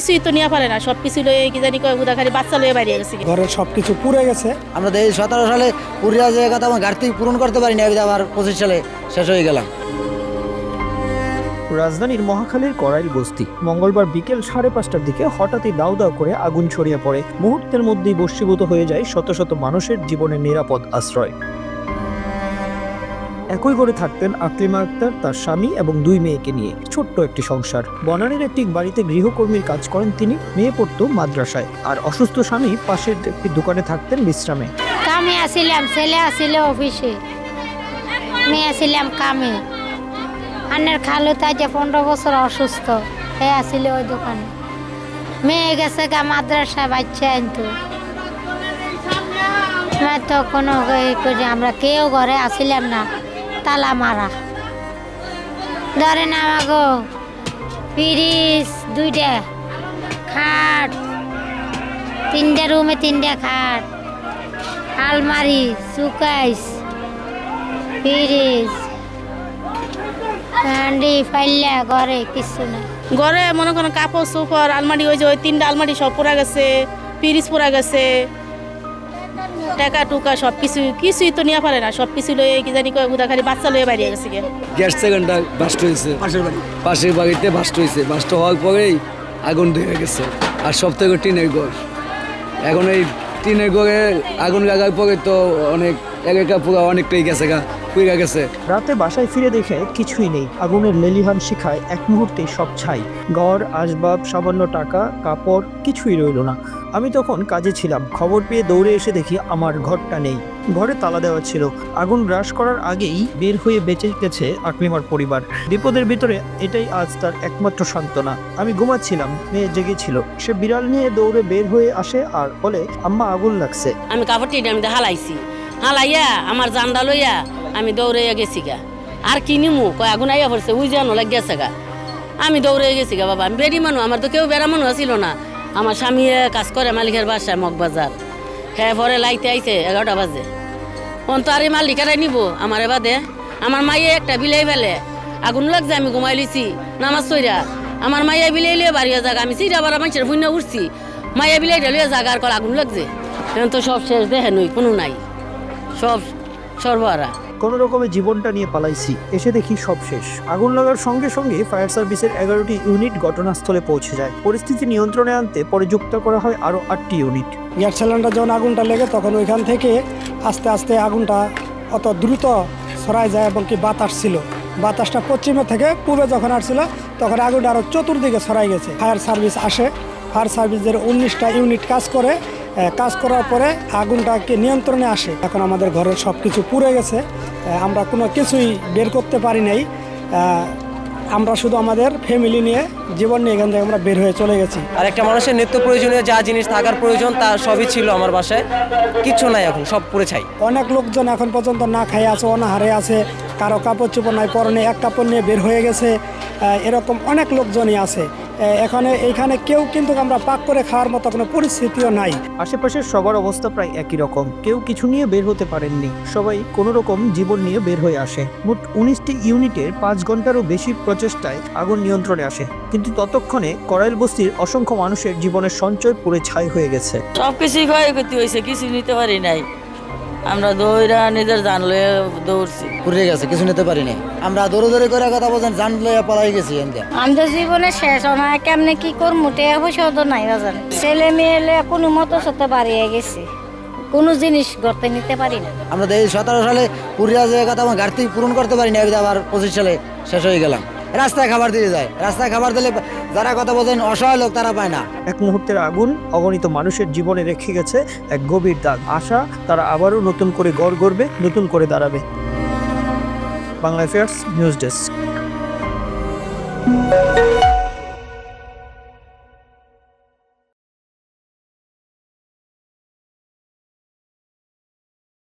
কিছুই তো নিয়ে পারে না সব কিছু লয়ে কি জানি কয় উদা খালি বাচ্চা লয়ে বাইরে গেছে ঘরের সব কিছু পুড়ে গেছে। আমরা এই সতেরো সালে পুরিয়া যে কথা আমার ঘাটতি পূরণ করতে পারিনি আমি আবার পঁচিশ সালে শেষ হয়ে গেলাম। রাজধানীর মহাখালীর করাইল বস্তি মঙ্গলবার বিকেল সাড়ে পাঁচটার দিকে হঠাৎই দাউ দাউ করে আগুন ছড়িয়ে পড়ে। মুহূর্তের মধ্যেই বস্মীভূত হয়ে যায় শত শত মানুষের জীবনের নিরাপদ আশ্রয়। একই ঘরে থাকতেন আকলিমা আক্তার, তার স্বামী এবং দুই মেয়েকে নিয়ে। ছোট্ট একটি সংসার। বনানীর একটি বাড়িতে গৃহকর্মীর কাজ করেন তিনি। মেয়ে পড়তো মাদ্রাসায়। আর অসুস্থ স্বামী পাশের একটি দোকানে থাকতেন বিশ্রামে। কামে আসিলাম, ছেলে আসিল অফিসে। মেয়ে আসিলাম কামে। আন্নের খালু তাই যে পনেরো বছর অসুস্থ। হে আসিল ওই দোকানে। মেয়ে গেছে গা মাদ্রাসা বাচ্চা আনতো না তো কোনো ই আমরা কেউ ঘরে আসিলাম না। তালা মারা। ধরেন আমাগো ফ্রিজ দুইটা, খাট, তিনটা রুমে তিনটা খাট, আলমারি সুকাইস ফ্রিজ কান্ডি ফাইল্লা ঘরে কিছু না ঘরে মনে করেন কাপড়, চোপড়, আলমারি ওই যে ওই তিনটা আলমারি সব পোড়া গেছে, ফ্রিজ পোড়া গেছে। টাকা টুকা সব কিছু কিছুই তো নিয়ে পারে না। সব কিছু লয়ে কি জানি কয় উদা খালি বাচ্চা লয়ে বাইরে গেছে গ্যাস সেকেন্ডটা বাস্ট হয়েছে পাশের বাড়ি। পাশের বাড়িতে বাস্ট হয়েছে বাস্ট হওয়ার পরেই আগুন ধরে গেছে। আর সব থেকে টিনের ঘর। এখন এই টিনের ঘরে আগুন লাগার পরে তো অনেক এক একা পুরো অনেকটাই গেছে গা পুড়ে গেছে। রাতে বাসায় ফিরে দেখে কিছুই নেই। আগুনের লেলিহান শিখায় এক মুহূর্তে সব ছাই। ঘর আসবাব সামান্য টাকা কাপড় কিছুই রইল না। আমি তখন কাজে ছিলাম। খবর পেয়ে দৌড়ে এসে দেখি আমার ঘরটা নেই। ঘরে তালা দেওয়া ছিল। আগুন গ্রাস করার আগেই বের হয়ে বেঁচে গেছে আকলিমার পরিবার। বিপদের ভিতরে এটাই আজ তার একমাত্র সান্ত্বনা। আমি ঘুমাচ্ছিলাম, মেয়ে জেগেছিল সে বিড়াল নিয়ে দৌড়ে বের হয়ে আসে আর বলে, আম্মা, আগুন লাগছে। আমি কাপড়টি আমি হালাইছি। হালাইয়া, আমার জান্ডা লইয়া আমি দৌড়ে গেছি গা। আর কি নিমু? কয়, আগুন আইয়া পড়ছে, উই জানো লাগ গেছে গা। আমি দৌড়ে গেছি গা, বাবা। আমি বেরি মানুষ আমার তো কেউ বেড়া মানুষ ছিল না। আমার স্বামী কাজ করে মালিকের বাসায় মগবাজার। হ্যাঁ পরে লাইতে আইছে এগারোটা বাজে। কোন তো আর এই মালিকেরাই নিব, আমার বাদে। আমার মাইয়ে একটা বিলাই ফেলে। আগুন লাগছে, আমি ঘুমাই লিছি নামাজ সইরা আমার মাইয়া বিলাই লিয়ে বাড়িয়ে যাক, আমি সিটা বারা মানুষের ভুইনা উঠছি। মাইয়া বিলাই লিয়ে যাক, আর কল আগুন লাগছে। এখন তো সব শেষ দেখে নই, কোনো নাই। সব সর্বহারা কোনো রকমে জীবনটা নিয়ে পালাইছি। এসে দেখি সব শেষ। আগুন লাগার সঙ্গে সঙ্গে ফায়ার সার্ভিসের এগারোটি ইউনিট ঘটনাস্থলে পৌঁছে যায়। পরিস্থিতি নিয়ন্ত্রণে আনতে পরে যুক্ত করা হয় আরও আটটি ইউনিট। গ্যাস সিলিন্ডার যখন আগুনটা লেগে তখন ওইখান থেকে আস্তে আস্তে আগুনটা অত দ্রুত ছড়ায় যায় এবং কি বাতাস ছিল। বাতাসটা পশ্চিমে থেকে পূর্বে যখন আসছিল তখন আগুনটা আরও চতুর্দিকে ছড়াই গেছে। ফায়ার সার্ভিস আসে। ফায়ার সার্ভিসের উনিশটা ইউনিট কাজ করে কাজ করার পরে আগুনটাকে নিয়ন্ত্রণে আসে। এখন আমাদের ঘরের সব কিছু পুড়ে গেছে। আমরা কোনো কিছুই বের করতে পারি নাই। আমরা শুধু আমাদের ফ্যামিলি নিয়ে জীবন নিয়ে এখান থেকে আমরা বের হয়ে চলে গেছি। আর একটা মানুষের নিত্য প্রয়োজনীয় যা জিনিস থাকার প্রয়োজন তা সবই ছিল আমার বাসায়। কিচ্ছু নাই এখন সব পুড়ে ছাই। অনেক লোকজন এখন পর্যন্ত না খাই আছে অনাহারে আছে কারও কাপড় চোপড় নাই পরনে এক কাপড় নিয়ে বের হয়ে গেছে। এরকম অনেক লোকজনই আছে। এখানে এখানে কেউ কিন্তু আমরা পাক করে খাওয়ার মতো কোনো পরিস্থিতিও নাই। আশেপাশের সবার অবস্থা প্রায় একই রকম। কেউ কিছু নিয়ে বের হতে পারেননি। সবাই কোনো রকম জীবন নিয়ে বের হয়ে আসে। মোট উনিশটি ইউনিটের পাঁচ ঘন্টারও বেশি প্রচেষ্টায় আগুন নিয়ন্ত্রণে আসে। কিন্তু ততক্ষণে করাইল বস্তির অসংখ্য মানুষের জীবনের সঞ্চয় পুড়ে ছাই হয়ে গেছে। সব কিছুই ক্ষয়ক্ষতি হয়েছে কিছু নিতে পারি নাই। আমরা দৌড়া নিজের জান লয়ে দৌড়ছি। পুড়ে গেছে কিছু নিতে পারিনি। আমরা দৌড়ে করে কথা বলছেন জান লয়ে পলাই গেছি এনকে। আমাদের জীবনে শেষ না কেমনে কি করব টেয়া পয়সাও তো নাই বাজার ছেলে মেয়ে কোনো মতো সাথে বাড়িয়ে গেছে। কোনো জিনিস গড়তে নিতে পারি না। আমরা এই সতেরো সালে পুরিয়া যে কথা আমার ঘাটতি পূরণ করতে পারিনি আমি আবার পঁচিশ সালে শেষ হয়ে গেলাম। রাস্তায় খাবার দিয়ে যায়। রাস্তায় খাবার দিলে যারা কথা বলেন, অসহায় লোক তারা পায় না। এক মুহূর্তের আগুন অগণিত মানুষের জীবনে রেখে গেছে এক গভীর দাগ। আশা তারা আবারও নতুন করে গড় গড়বে, নতুন করে দাঁড়াবে। Bangla affairs news desk.